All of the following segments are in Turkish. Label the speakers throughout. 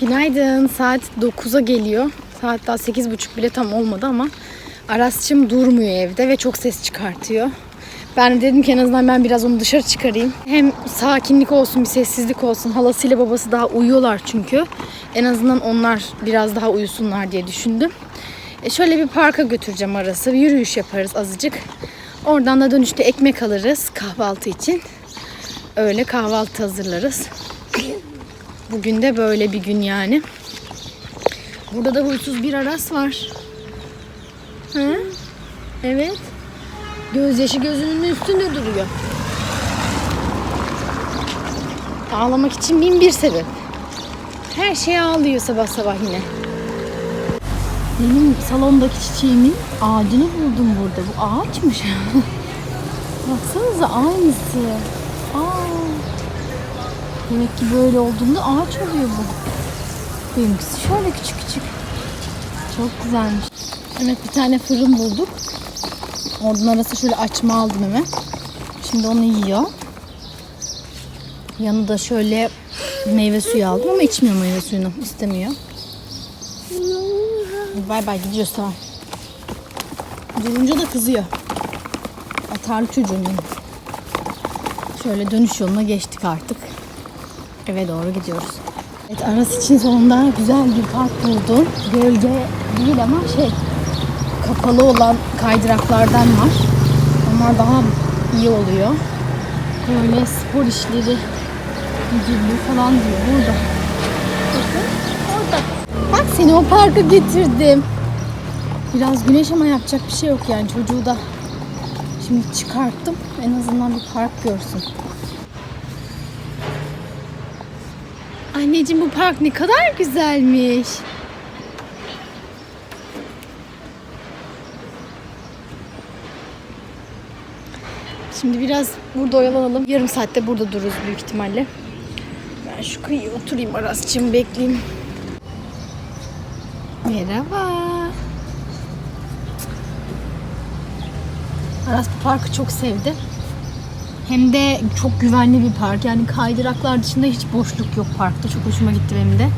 Speaker 1: Günaydın. Saat 9'a geliyor. Saat daha 8.30 bile tam olmadı ama Aras'cığım durmuyor evde ve çok ses çıkartıyor. Ben dedim ki en azından ben biraz onu dışarı çıkarayım. Hem sakinlik olsun, bir sessizlik olsun. Halasıyla babası daha uyuyorlar çünkü. En azından onlar biraz daha uyusunlar diye düşündüm. E şöyle bir parka götüreceğim Aras'ı. Bir yürüyüş yaparız azıcık. Oradan da dönüşte ekmek alırız kahvaltı için. Öyle kahvaltı hazırlarız. Bugün de böyle bir gün yani. Burada da huysuz bir aras var. Hı? Evet. Gözyaşı gözünün üstünde duruyor. Ağlamak için bin bir sebep. Her şey ağlıyor sabah sabah yine. Benim salondaki çiçeğimin ağacını buldum burada. Bu ağaçmış. Baksanıza aynısı. Demek ki böyle olduğunda ağaç oluyor bu. Benimkisi şöyle küçük küçük. Çok güzelmiş. Evet bir tane fırın bulduk. Oradan arası şöyle açma aldım hemen. Şimdi onu yiyor. Yanında şöyle meyve suyu aldım ama içmiyor meyve suyunu. istemiyor. Bay bay gidiyoruz tamam. Durunca da kızıyor. Atarlı çocuğum benim. Şöyle dönüş yoluna geçtik artık. Eve doğru gidiyoruz. Evet Aras için sonunda güzel bir park buldum. Gölge değil ama şey kapalı olan kaydıraklardan var. Onlar daha iyi oluyor. Böyle spor işleri müdürlüğü falan diyor burada. Orada. Bak seni o parka getirdim. Biraz güneş ama yapacak bir şey yok yani çocuğu da şimdi çıkarttım. En azından bir park görsün. Anneciğim bu park ne kadar güzelmiş. Şimdi biraz burada oyalanalım. Yarım saatte burada dururuz büyük ihtimalle. Ben şu kıyıya oturayım Aras'cığım bekleyeyim. Merhaba. Aras bu parkı çok sevdi. Hem de çok güvenli bir park. Yani kaydıraklar dışında hiç boşluk yok parkta. Çok hoşuma gitti benim de.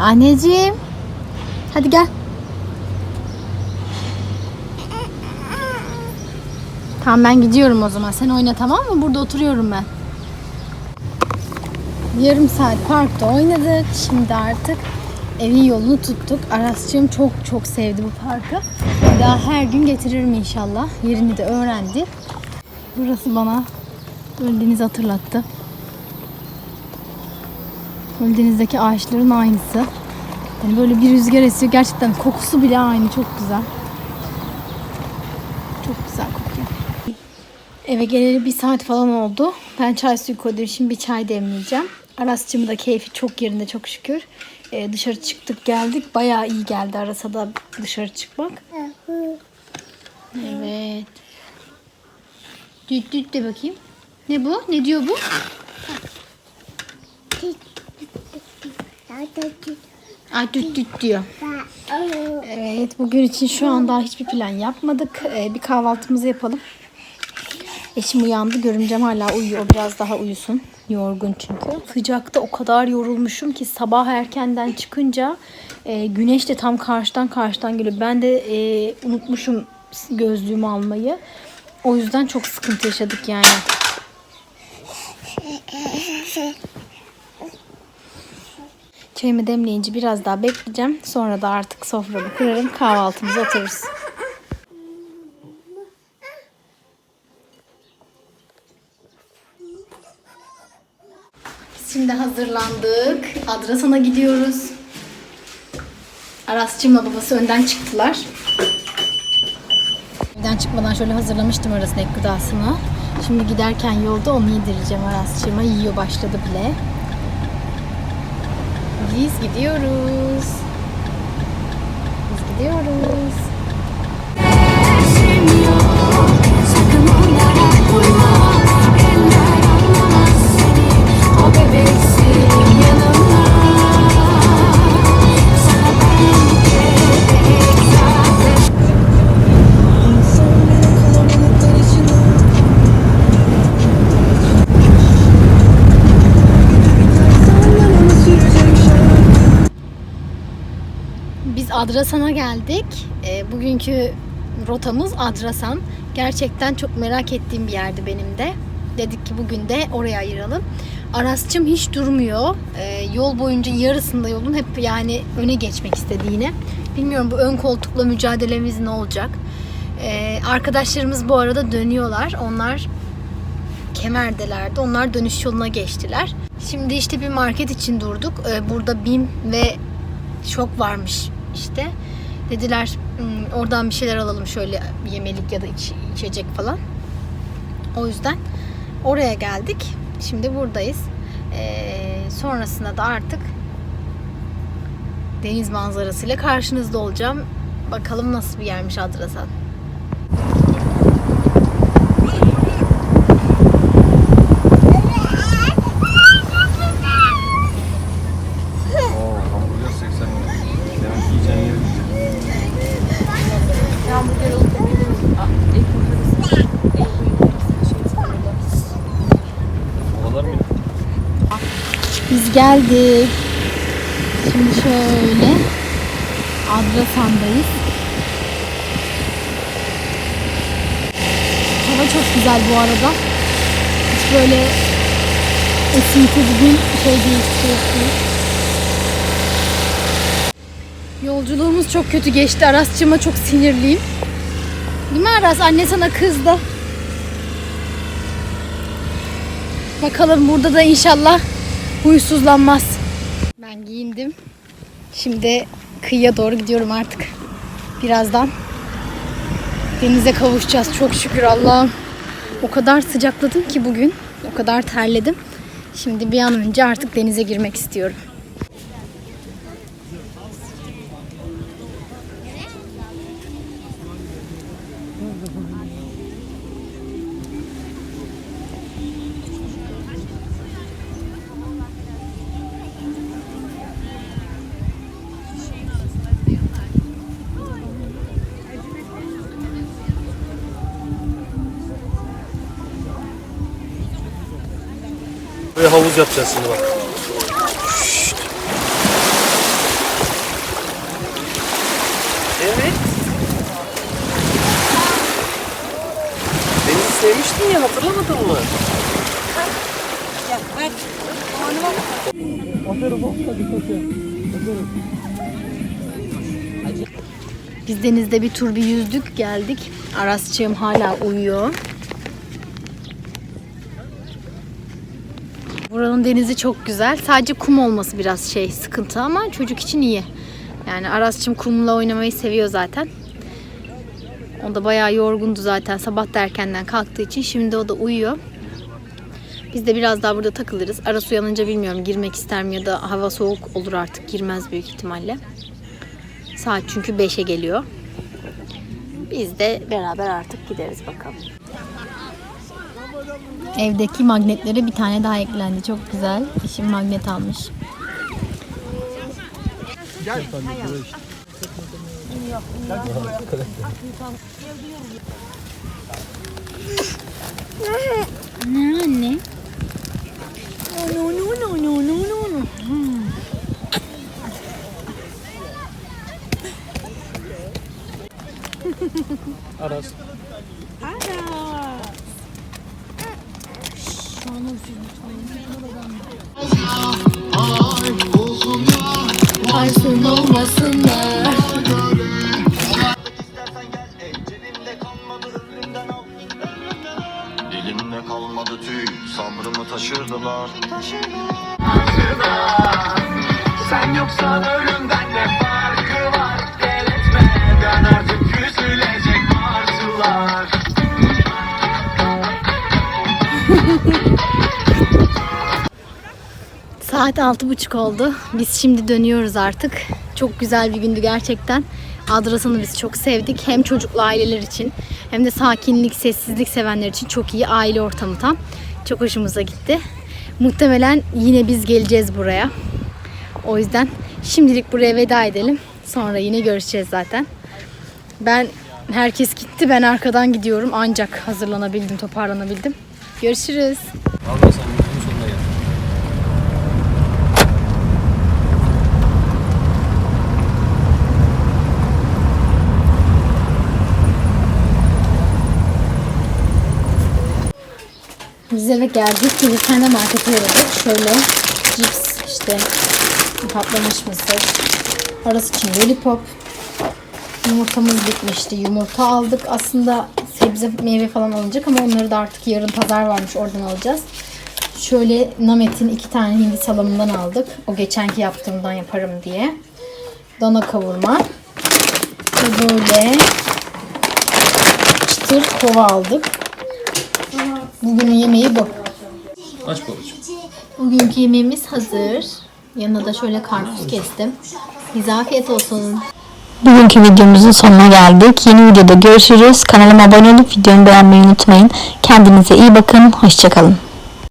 Speaker 1: Anneciğim. Hadi gel. Tamam ben gidiyorum o zaman. Sen oyna tamam mı? Burada oturuyorum ben. Yarım saat parkta oynadık. Şimdi artık evin yolunu tuttuk. Arasçığım çok çok sevdi bu parkı. Daha her gün getiririm inşallah. Yerini de öğrendi. Burası bana Ölüdeniz'i hatırlattı. Ölüdeniz'deki ağaçların aynısı. Yani böyle bir rüzgar esiyor. Gerçekten kokusu bile aynı. Çok güzel. Çok güzel kokuyor. Eve geleli bir saat falan oldu. Ben çay suyu koydum. Şimdi bir çay demleyeceğim. Aras'cığımın da keyfi çok yerinde çok şükür. Ee, dışarı çıktık geldik. Bayağı iyi geldi Aras'a da dışarı çıkmak. Evet. Düt düt de bakayım. Ne bu? Ne diyor bu? Ay düt düt diyor. Evet bugün için şu an daha hiçbir plan yapmadık. Ee, bir kahvaltımızı yapalım. Eşim uyandı. Görümcem hala uyuyor. Biraz daha uyusun. Yorgun çünkü. Sıcakta o kadar yorulmuşum ki sabah erkenden çıkınca e, güneş de tam karşıdan karşıdan geliyor. Ben de e, unutmuşum gözlüğümü almayı. O yüzden çok sıkıntı yaşadık yani. Çayımı demleyince biraz daha bekleyeceğim. Sonra da artık soframı kurarım. Kahvaltımıza otururuz. Şimdi hazırlandık. Adrasan'a gidiyoruz. Arasçımla babası önden çıktılar. Evden çıkmadan şöyle hazırlamıştım arasına ek gıdasını. Şimdi giderken yolda onu yedireceğim Arasçıma. Yiyor başladı bile. Biz gidiyoruz. Biz gidiyoruz. Adrasan'a geldik. E, bugünkü rotamız Adrasan. Gerçekten çok merak ettiğim bir yerdi benim de. Dedik ki bugün de oraya ayıralım. Arasçım hiç durmuyor. E, yol boyunca yarısında yolun hep yani öne geçmek istedi yine. Bilmiyorum bu ön koltukla mücadelemiz ne olacak. E, arkadaşlarımız bu arada dönüyorlar. Onlar Kemer'delerdi. Onlar dönüş yoluna geçtiler. Şimdi işte bir market için durduk. Ee, Burada BİM ve şok varmış işte. Dediler "Hmm, oradan bir şeyler alalım şöyle yemelik ya da iç- içecek falan. O yüzden oraya geldik. Şimdi buradayız. Ee, sonrasında da artık deniz manzarasıyla karşınızda olacağım. Bakalım nasıl bir yermiş Adrasan. Geldik. Şimdi şöyle Adrasan'dayız. Hava çok güzel bu arada. Hiç böyle esinti bugün şey değil, değil. Yolculuğumuz çok kötü geçti. Arasçıma çok sinirliyim. Değil mi Aras? Anne sana kızdı. Bakalım burada da inşallah huysuzlanmaz. Ben giyindim. Şimdi kıyıya doğru gidiyorum artık. Birazdan denize kavuşacağız. Çok şükür Allah'ım. O kadar sıcakladım ki bugün. O kadar terledim. Şimdi bir an önce artık denize girmek istiyorum.
Speaker 2: Böyle havuz yapacağız şimdi bak. Evet. Denizi sevmiştin ya hatırlamadın mı?
Speaker 1: Biz denizde bir tur bir yüzdük geldik. Arasçığım hala uyuyor. Buranın denizi çok güzel. Sadece kum olması biraz şey sıkıntı ama çocuk için iyi. Yani Arasçım kumla oynamayı seviyor zaten. O da bayağı yorgundu zaten sabah da erkenden kalktığı için. Şimdi o da uyuyor. Biz de biraz daha burada takılırız. Aras uyanınca bilmiyorum girmek ister mi ya da hava soğuk olur artık girmez büyük ihtimalle. Saat çünkü 5'e geliyor. Biz de beraber artık gideriz bakalım. Evdeki magnetlere bir tane daha eklendi. Çok güzel. Eşim magnet almış. Ne anne? No no no no no no no.
Speaker 2: Aras.
Speaker 1: Varsın olmasınlar.
Speaker 3: Cebimde kalmadı tüy Sabrımı taşırdılar Sen
Speaker 1: Saat altı buçuk oldu. Biz şimdi dönüyoruz artık. Çok güzel bir gündü gerçekten. Adrasan'ı biz çok sevdik. Hem çocuklu aileler için hem de sakinlik, sessizlik sevenler için çok iyi aile ortamı tam. Çok hoşumuza gitti. Muhtemelen yine biz geleceğiz buraya. O yüzden şimdilik buraya veda edelim. Sonra yine görüşeceğiz zaten. Ben herkes gitti. Ben arkadan gidiyorum. Ancak hazırlanabildim, toparlanabildim. Görüşürüz.
Speaker 2: Allah
Speaker 1: eve geldik. Gelirken de markete uğradık. Şöyle cips işte patlamış mısır. Arası için lollipop. Yumurtamız bitmişti. Yumurta aldık. Aslında sebze meyve falan alınacak ama onları da artık yarın pazar varmış oradan alacağız. Şöyle Namet'in iki tane hindi salamından aldık. O geçenki yaptığımdan yaparım diye. Dana kavurma. Ve böyle çıtır kova aldık. Bugünün yemeği bu.
Speaker 2: Aç babacığım.
Speaker 1: Bugünkü yemeğimiz hazır. Yanına da şöyle karpuz kestim. Bize afiyet olsun.
Speaker 4: Bugünkü videomuzun sonuna geldik. Yeni videoda görüşürüz. Kanalıma abone olup videomu beğenmeyi unutmayın. Kendinize iyi bakın. Hoşçakalın.